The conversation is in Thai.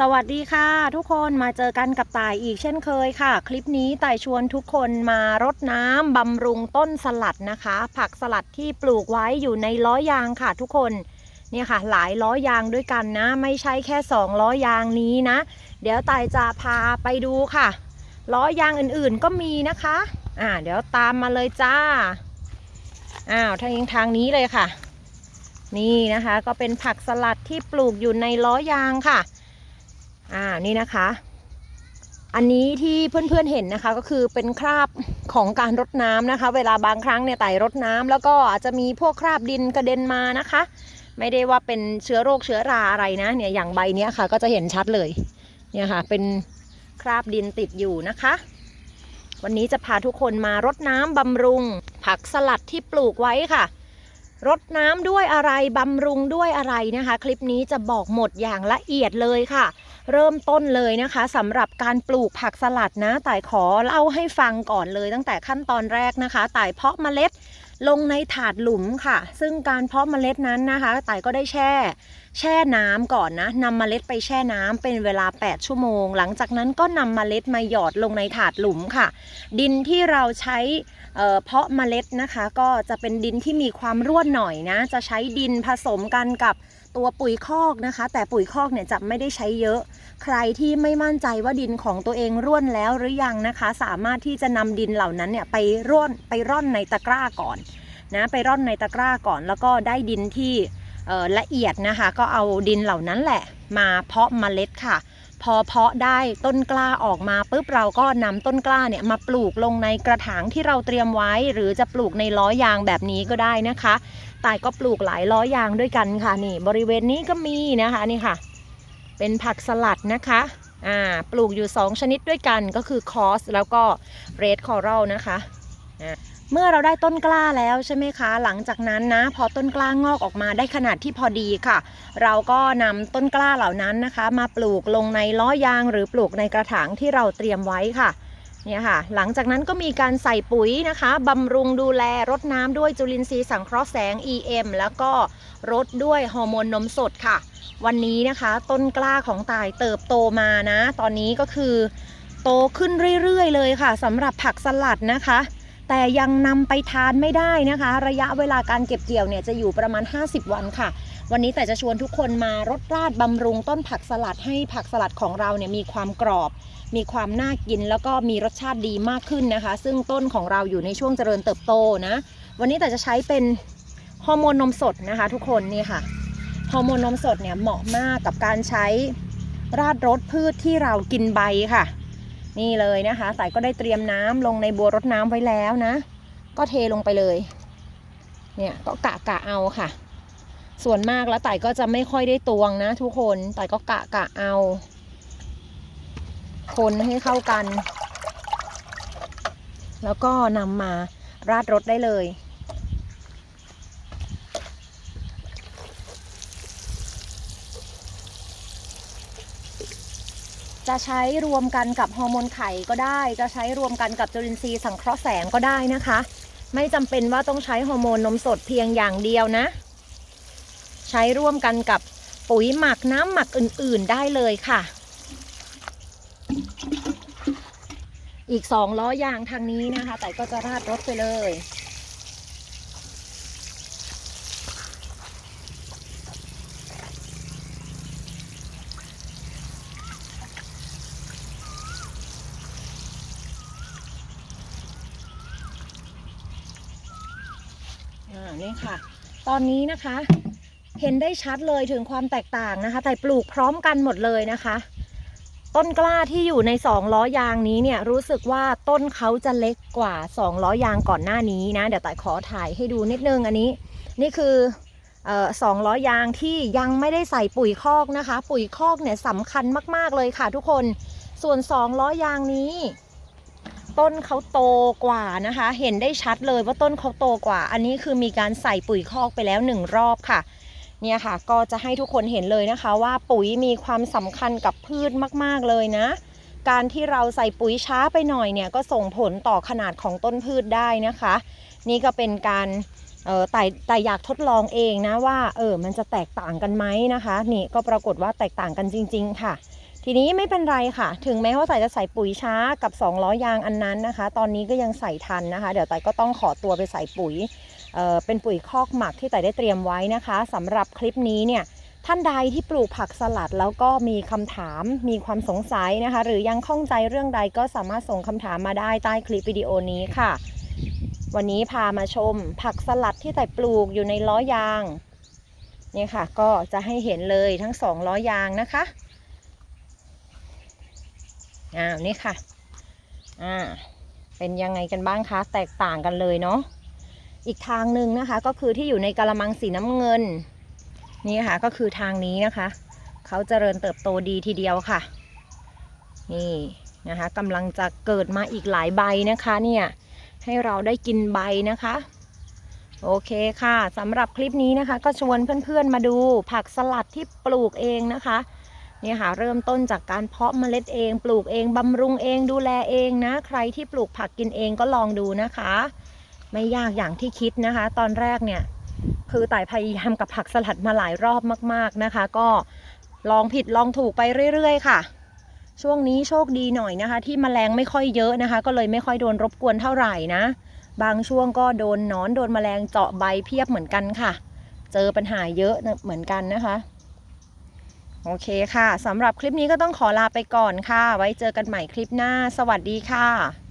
สวัสดีค่ะทุกคนมาเจอกันกับต่ายอีกเช่นเคยค่ะ คลิปนี้ต่ายชวนทุกคนมารดน้ำบำรุงต้นสลัดนะคะ ผักสลัดที่ปลูกไว้อยู่ในล้อยางค่ะทุกคนเนี่ยค่ะหลายล้อยางด้วยกันนะ ไม่ใช่แค่สองล้อยางนี้นะ เดี๋ยวต่ายจะพาไปดูค่ะ ล้อยางอื่นๆก็มีนะคะอ่าเดี๋ยวตามมาเลยจ้าอ้าวทางทางนี้เลยค่ะ นี่นะคะก็เป็นผักสลัดที่ปลูกอยู่ในล้อยางค่ะ อ่านี่นะคะ อันนี้ที่เพื่อนๆเห็นนะคะก็คือเป็นคราบของการรดน้ำนะคะ เวลาบางครั้งเนี่ยไต่รดน้ำแล้วก็อาจจะมีพวกคราบดินกระเด็นมานะคะ ไม่ได้ว่าเป็นเชื้อโรคเชื้อราอะไรนะเนี่ยอย่างใบเนี้ยค่ะ ก็จะเห็นชัดเลยเนี่ยค่ะเป็นคราบดินติดอยู่นะคะ วันนี้จะพาทุกคนมารดน้ำบำรุง ผักสลัดที่ปลูกไว้ค่ะ รดน้ำด้วยอะไรบำรุงด้วยอะไรนะคะ คลิปนี้จะบอกหมดอย่างละเอียดเลยค่ะ เริ่มต้นเลยนะคะสำหรับการปลูกผักสลัดนะต่ายขอเล่าให้ฟังก่อนเลยตั้งแต่ขั้นตอนแรกนะคะต่ายเพาะเมล็ดลงในถาดหลุมค่ะ ซึ่งการเพาะเมล็ดนั้นนะคะต่ายก็ได้แช่ แช่น้ำก่อนนะนำเมล็ดไปแช่น้ำเป็นเวลา 8 ชั่วโมง หลังจากนั้นก็นำเมล็ดมาหยอดลงในถาดหลุมค่ะ ดินที่เราใช้เพาะเมล็ดนะคะ ก็จะเป็นดินที่มีความร่วนหน่อยนะ จะใช้ดินผสมกันกับตัวปุ๋ยคอกนะคะ แต่ปุ๋ยคอกเนี่ยจะไม่ได้ใช้เยอะ ใครที่ไม่มั่นใจว่าดินของตัวเองร่วนแล้วหรือยังนะคะ สามารถที่จะนำดินเหล่านั้นเนี่ยไปร่อนไปร่อนในตะกร้าก่อนนะไปร่อนในตะกร้าก่อน แล้วก็ได้ดินที่ ละเอียดนะคะ ก็เอาดินเหล่านั้นแหละ มาเพาะเมล็ดค่ะ พอเพาะได้ต้นกล้าออกมาปุ๊บเราก็นำต้นกล้าเนี่ยมาปลูกลงในกระถางที่เราเตรียมไว้ หรือจะปลูกในล้อยางแบบนี้ก็ได้นะคะตายก็ปลูกหลายล้อยางด้วยกันค่ะนี่บริเวณนี้ก็มีนะคะนี่ค่ะ เป็นผักสลัดนะคะอ่าปลูกอยู่ 2 ชนิดด้วยกันก็คือคอสแล้วก็เรดคอรัลนะคะอ่า เมื่อเราได้ต้นกล้าแล้วใช่ไหมคะ หลังจากนั้นนะ พอต้นกล้างอกออกมาได้ขนาดที่พอดีค่ะ เราก็นำต้นกล้าเหล่านั้นนะคะ มาปลูกลงในล้อยางหรือปลูกในกระถางที่เราเตรียมไว้ค่ะเนี่ยค่ะ หลังจากนั้นก็มีการใส่ปุ๋ยนะคะบำรุงดูแลรดน้ำด้วยจุลินทรีย์สังเคราะห์แสง EM แล้วก็รดด้วยฮอร์โมนนมสดค่ะ วันนี้นะคะต้นกล้าของตายเติบโตมานะ ตอนนี้ก็คือ โตขึ้นเรื่อยๆเลยค่ะสำหรับผักสลัดนะคะ แต่ยังนำไปทานไม่ได้นะคะ ระยะเวลาการเก็บเกี่ยวเนี่ยจะอยู่ประมาณ 50 วันค่ะ วันนี้แต่จะชวนทุกคนมารดราดบำรุงต้นผักสลัดให้ผักสลัดของเราเนี่ยมีความกรอบ มีความน่ากินแล้วก็มีรสชาติดีมากขึ้นนะคะ ซึ่งต้นของเราอยู่ในช่วงเจริญเติบโตนะ วันนี้แต่จะใช้เป็นฮอร์โมนนมสดนะคะ ทุกคนนี่ค่ะฮอร์โมนนมสดเนี่ยเหมาะมากกับการใช้ราดรสพืชที่เรากินใบค่ะ นี่เลยนะคะสายก็ได้เตรียมน้ำลงในบัวรดน้ำไว้แล้วนะ ก็เทลงไปเลย เนี่ยก็กะกะเอาค่ะ ส่วนมากแล้วไต่ก็จะไม่ค่อยได้ตวงนะ ทุกคนไต่ก็กะกะเอา คนให้เข้ากัน แล้วก็นำมาราดรสได้เลย จะใช้รวมกันกับฮอร์โมนไข่ก็ได้ จะใช้รวมกันกับจุลินทรีย์สังเคราะห์แสงก็ได้นะคะ ไม่จำเป็นว่าต้องใช้ฮอร์โมนนมสดเพียงอย่างเดียวนะ ใช้ร่วมกันกับปุ๋ยหมักน้ำหมักอื่นๆได้เลยค่ะ อีกสองล้อยางทางนี้นะคะ แต่ก็จะราดรถไปเลย อ่านี่ค่ะ ตอนนี้นะคะ เห็นได้ชัดเลยถึงความแตกต่างนะคะ แต่ปลูกพร้อมกันหมดเลยนะคะ ต้นกล้าที่อยู่ในสองล้อยางนี้เนี่ยรู้สึกว่าต้นเขาจะเล็กกว่าสองล้อยางก่อนหน้านี้นะ เดี๋ยวแต่ขอถ่ายให้ดูนิดนึงอันนี้ นี่คืออสองล้อยางที่ยังไม่ได้ใส่ปุ๋ยคอกนะคะ ปุ๋ยคอกเนี่ยสำคัญมากๆเลยค่ะทุกคน ส่วนสองล้อยางนี้ ต้นเขาโตกว่านะคะ เห็นได้ชัดเลยว่าต้นเขาโตกว่า อันนี้คือมีการใส่ปุ๋ยคอกไปแล้วหนึ่งรอบค่ะเนี่ยค่ะก็จะให้ทุกคนเห็นเลยนะคะ ว่าปุ๋ยมีความสำคัญกับพืชมาก ๆ เลยนะ การที่เราใส่ปุ๋ยช้าไปหน่อยเนี่ยก็ส่งผลต่อขนาดของต้นพืชได้นะคะ นี่ก็เป็นการแต่แต่อยากทดลองเองนะว่าเออมันจะแตกต่างกันไหมนะคะ นี่ก็ปรากฏว่าแตกต่างกันจริง ๆ ค่ะ ทีนี้ไม่เป็นไรค่ะ ถึงแม้ว่าใส่จะใส่ปุ๋ยช้ากับ2ล้อยางอันนั้นนะคะ ตอนนี้ก็ยังใส่ทันนะคะ เดี๋ยวไต่ก็ต้องขอตัวไปใส่ปุ๋ยเเป็นปุ๋ยคอกหมักที่ไต่ได้เตรียมไว้นะคะสำหรับคลิปนี้เนี่ยท่านใดที่ปลูกผักสลัดแล้วก็มีคำถามมีความสงสัยนะคะ หรือยังข้องใจเรื่องใดก็สามารถส่งคำถามมาได้ใต้คลิปวิดีโอนี้ค่ะ วันนี้พามาชมผักสลัดที่ไต่ปลูกอยู่ในล้อยางเนี่ยค่ะ ก็จะให้เห็นเลยทั้งสองล้อยางนะคะ อ้าวนี่ค่ะ อ่า เป็นยังไงกันบ้างคะ แตกต่างกันเลยเนาะ อีกทางหนึ่งนะคะ ก็คือที่อยู่ในกระมังสีน้ำเงิน นี่ค่ะ ก็คือทางนี้นะคะ เขาเจริญเติบโตดีทีเดียวค่ะ นี่นะคะกำลังจะเกิดมาอีกหลายใบนะคะเนี่ย ให้เราได้กินใบนะคะ โอเคค่ะสำหรับคลิปนี้นะคะ ก็ชวนเพื่อนๆมาดูผักสลัดที่ปลูกเองนะคะ เนี่ยค่ะเริ่มต้นจากการเพาะเมล็ดเอง ปลูกเองบำรุงเองดูแลเองนะ ใครที่ปลูกผักกินเองก็ลองดูนะคะ ไม่ยากอย่างที่คิดนะคะ ตอนแรกเนี่ยคือต่ายพยายามกับผักสลัดมาหลายรอบมาก ๆนะคะ ก็ลองผิดลองถูกไปเรื่อย ๆ ค่ะ ช่วงนี้โชคดีหน่อยนะคะ ที่แมลงไม่ค่อยเยอะนะคะ ก็เลยไม่ค่อยโดนรบกวนเท่าไหร่นะ บางช่วงก็โดนนอนโดนแมลงเจาะใบเพียบเหมือนกันค่ะ เจอปัญหาเยอะเหมือนกันนะคะ โอเคค่ะสำหรับคลิปนี้ก็ต้องขอลาไปก่อนค่ะ ไว้เจอกันใหม่คลิปหน้า สวัสดีค่ะ